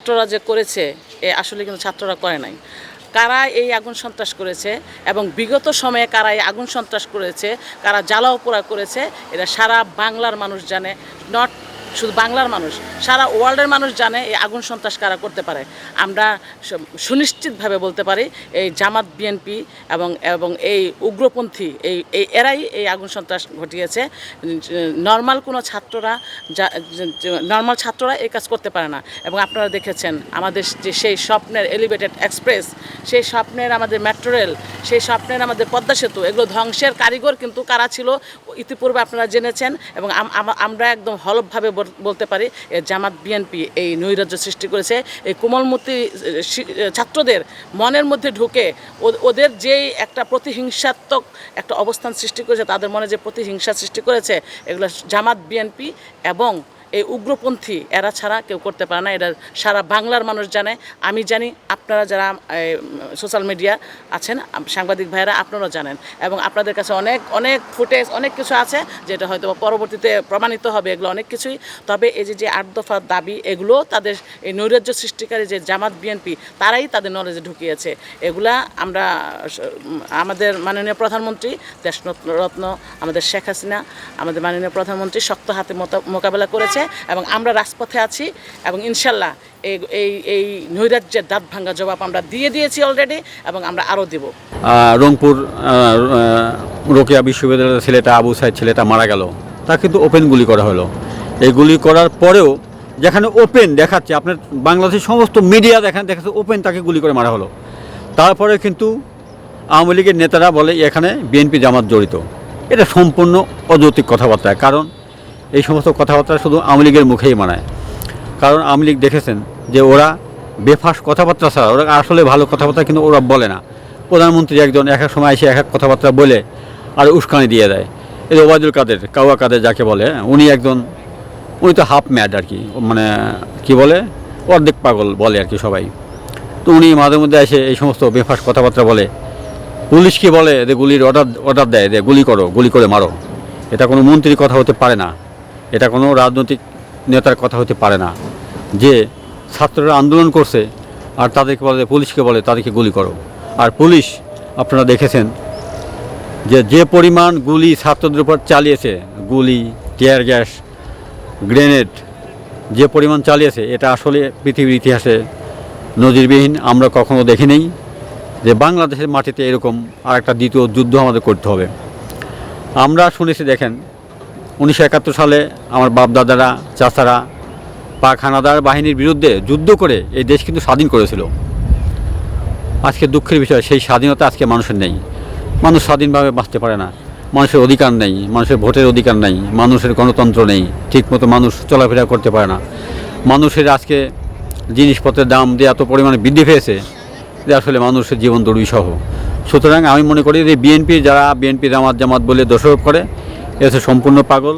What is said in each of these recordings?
ছাত্ররা যে করেছে, এ আসলে কিন্তু ছাত্ররা করে নাই। কারা এই আগুন সন্ত্রাস করেছে এবং বিগত সময়ে কারা এই আগুন সন্ত্রাস করেছে, কারা জ্বালাও পোড়া করেছে, এরা সারা বাংলার মানুষ জানে। নট শুধু বাংলার মানুষ, সারা ওয়ার্ল্ডের মানুষ জানে এই আগুন সন্ত্রাস কারা করতে পারে। আমরা সুনিশ্চিতভাবে বলতে পারি, এই জামাত, বিএনপি এবং এবং এই উগ্রপন্থী, এই এই, এরাই এই আগুন সন্ত্রাস ঘটিয়েছে। নর্মাল কোনো ছাত্ররা যা নর্মাল ছাত্ররা এই কাজ করতে পারে না। এবং আপনারা দেখেছেন, আমাদের যে সেই স্বপ্নের এলিভেটেড এক্সপ্রেস সেই স্বপ্নের আমাদের মেট্রো রেল সেই স্বপ্নের আমাদের পদ্মা সেতু, এগুলো ধ্বংসের কারিগর কিন্তু কারা ছিল, ইতিপূর্বে আপনারা জেনেছেন। এবং আম- আম- আমরা একদম হলফভাবে বল- বলতে পারি জামাত বিএনপি এই নৈরাজ্য সৃষ্টি করেছে। এই কোমলমতি ছাত্রদের মনের মধ্যে ঢুকে ওদের যেই একটা প্রতিহিংসাত্মক একটা অবস্থান সৃষ্টি করেছে, তাদের মনে যে প্রতিহিংসা সৃষ্টি করেছে, এগুলো জামাত বিএনপি এবং এই উগ্রপন্থী এরা ছাড়া কেউ করতে পারে না। এটা সারা বাংলার মানুষ জানে। আমি জানি আপনারা যারা সোশ্যাল মিডিয়া আছেন, সাংবাদিক ভাইয়েরা আপনারাও জানেন। এবং আপনাদের কাছে অনেক অনেক ফুটেজ অনেক কিছু আছে যেটা হয়তো পরবর্তীতে প্রমাণিত হবে, এগুলো অনেক কিছুই। তবে এই যে যে আট দফার দাবি, এগুলো তাদের এই নৈরাজ্য সৃষ্টিকারী যে জামাত বিএনপি তারাই তাদের নলেজে ঢুকিয়েছে। এগুলা আমরা, আমাদের মাননীয় প্রধানমন্ত্রী দেশরত্ন আমাদের শেখ হাসিনা, আমাদের মাননীয় প্রধানমন্ত্রী শক্ত হাতে মোকাবেলা করেছে। এবং আমরা রাজপথে আছি এবং ইনশাল্লাহ এই এই নৈরাজ্যের দাঁত ভাঙ্গা জবাব আমরা দিয়ে দিয়েছি অলরেডি এবং আমরা আরও দেব। রংপুর রোকেয়া বিশ্ববিদ্যালয়ের ছেলেটা আবু সাইদ ছেলেটা মারা গেল। তা কিন্তু ওপেন গুলি করা হলো। এই গুলি করার পরেও যেখানে ওপেন দেখাচ্ছে, আপনার বাংলাদেশের সমস্ত মিডিয়া দেখান দেখাচ্ছে, ওপেন তাকে গুলি করে মারা হলো। তারপরে কিন্তু আওয়ামী লীগের নেতারা বলে, এখানে বিএনপি জামাত জড়িত। এটা সম্পূর্ণ অযৌক্তিক কথাবার্তা। কারণ এই সমস্ত কথাবার্তা শুধু আওয়ামী লীগের মুখেই মানায়। কারণ আওয়ামী লীগ দেখেছেন যে ওরা বেফাস কথাবার্তা ছাড়া ওরা আসলে ভালো কথাবার্তা কিন্তু ওরা বলে না। প্রধানমন্ত্রী একজন এক এক সময় এসে এক এক কথাবার্তা বলে আর উস্কানি দিয়ে দেয়। এই ওবায়দুল কাদের কাউয়া কাদের যাকে বলে হ্যাঁ, উনি একজন উনি তো হাফ ম্যাড আর কি মানে কি বলে অর্ধেক পাগল বলে আর কি সবাই। তো উনি মাঝে মধ্যে এসে এই সমস্ত বেফাস কথাবার্তা বলে। পুলিশকে বলে যে গুলির অর্ডার অর্ডার দেয় যে গুলি করো গুলি করে মারো। এটা কোনো মন্ত্রীর কথা হতে পারে না। এটা কোনো রাজনৈতিক নেতার কথা হতে পারে না। যে ছাত্ররা আন্দোলন করছে আর তাদেরকে বলে, পুলিশকে বলে, তাদেরকে গুলি করো। আর পুলিশ, আপনারা দেখেছেন যে যে পরিমাণ গুলি ছাত্রদের উপর চালিয়েছে, গুলি, টিয়ার গ্যাস, গ্রেনেড, যে পরিমাণ চালিয়েছে, এটা আসলে পৃথিবীর ইতিহাসে নজিরবিহীন, আমরা কখনো দেখি নেই যে বাংলাদেশের মাটিতে এরকম আর একটা দ্বিতীয় যুদ্ধ আমাদের করতে হবে। আমরা শুনেছি, দেখেন উনিশশো একাত্তর সালে আমার বাপ দাদারা চাচারা পাক হানাদার বাহিনীর বিরুদ্ধে যুদ্ধ করে এই দেশ কিন্তু স্বাধীন করেছিল। আজকে দুঃখের বিষয়, সেই স্বাধীনতা আজকে মানুষের নেই। মানুষ স্বাধীনভাবে বাঁচতে পারে না। মানুষের অধিকার নেই, মানুষের ভোটের অধিকার নেই, মানুষের গণতন্ত্র নেই, ঠিকমতো মানুষ চলাফেরা করতে পারে না। মানুষের আজকে জিনিসপত্রের দাম দিয়ে এত পরিমাণে বৃদ্ধি পেয়েছে, যে আসলে মানুষের জীবন দুর্বিষহ। সুতরাং আমি মনে করি যে বিএনপি যারা বিএনপি জামাত জামাত বলে দোষারোপ করে এসে সম্পূর্ণ পাগল।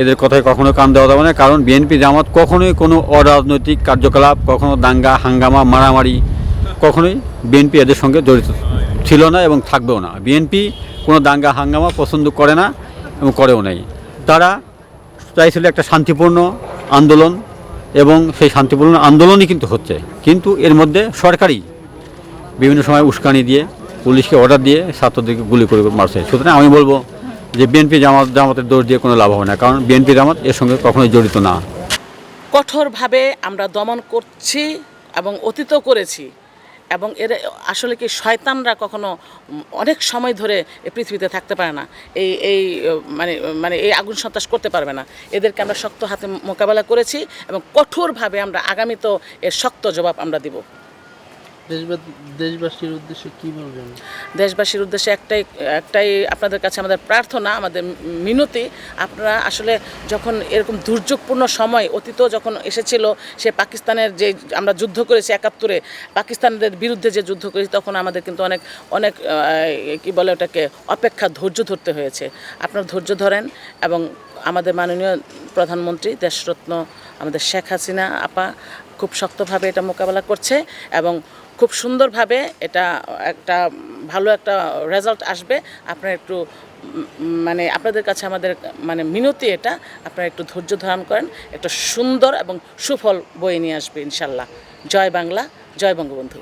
এদের কথায় কখনো কান দেওয়া যাবে না, কারণ বিএনপি জামাত কখনোই কোনো অরাজনৈতিক কার্যকলাপ, কখনো দাঙ্গা, হাঙ্গামা, মারামারি, কখনোই বিএনপি এদের সঙ্গে জড়িত ছিল না এবং থাকবেও না। বিএনপি কোনো দাঙ্গা, হাঙ্গামা পছন্দ করে না এবং করেও নাই। তারা চাইছিল একটা শান্তিপূর্ণ আন্দোলন এবং সেই শান্তিপূর্ণ আন্দোলনই কিন্তু হচ্ছে। কিন্তু এর মধ্যে সরকারি বিভিন্ন সময় উস্কানি দিয়ে, পুলিশকে অর্ডার দিয়ে ছাত্রদেরকে গুলি করে মারছে। সুতরাং আমি বলব যে বিএনপি জামাত জামাতের দোষ দিয়ে কোনো লাভ হবে না, কারণ বিএনপি জামাত এর সঙ্গে কখনোই জড়িত না। কঠোরভাবে আমরা দমন করছি এবং অতীত করেছি এবং এর আসলে কি শয়তানরা কখনো অনেক সময় ধরে পৃথিবীতে থাকতে পারে না, এই এই মানে মানে এই আগুন সন্ত্রাস করতে পারবে না। এদেরকে আমরা শক্ত হাতে মোকাবেলা করেছি এবং কঠোরভাবে আমরা আগামীতেও এর শক্ত জবাব আমরা দিব। দেশবাসীর উদ্দেশ্যে কি বলবেন? দেশবাসীর উদ্দেশ্যে একটাই একটাই আপনাদের কাছে আমাদের প্রার্থনা, আমাদের মিনতি। আপনারা আসলে যখন এরকম দুর্যোগপূর্ণ সময়, অতীত যখন এসেছিল, সে পাকিস্তানের যে, আমরা যুদ্ধ করেছি একাত্তরে, পাকিস্তানদের বিরুদ্ধে যে যুদ্ধ করেছি, তখন আমাদের কিন্তু অনেক অনেক কি বলে ওটাকে, অপেক্ষা ধৈর্য ধরতে হয়েছে। আপনারা ধৈর্য ধরেন এবং আমাদের মাননীয় প্রধানমন্ত্রী দেশরত্ন আমাদের শেখ হাসিনা আপা খুব শক্তভাবে এটা মোকাবেলা করছে এবং খুব সুন্দরভাবে এটা একটা ভালো একটা রেজাল্ট আসবে। আপনার একটু মানে আপনাদের কাছে আমাদের মানে মিনতি এটা, আপনারা একটু ধৈর্য ধারণ করেন, একটা সুন্দর এবং সুফল বয়ে নিয়ে আসবে ইনশাল্লাহ। জয় বাংলা, জয় বঙ্গবন্ধু।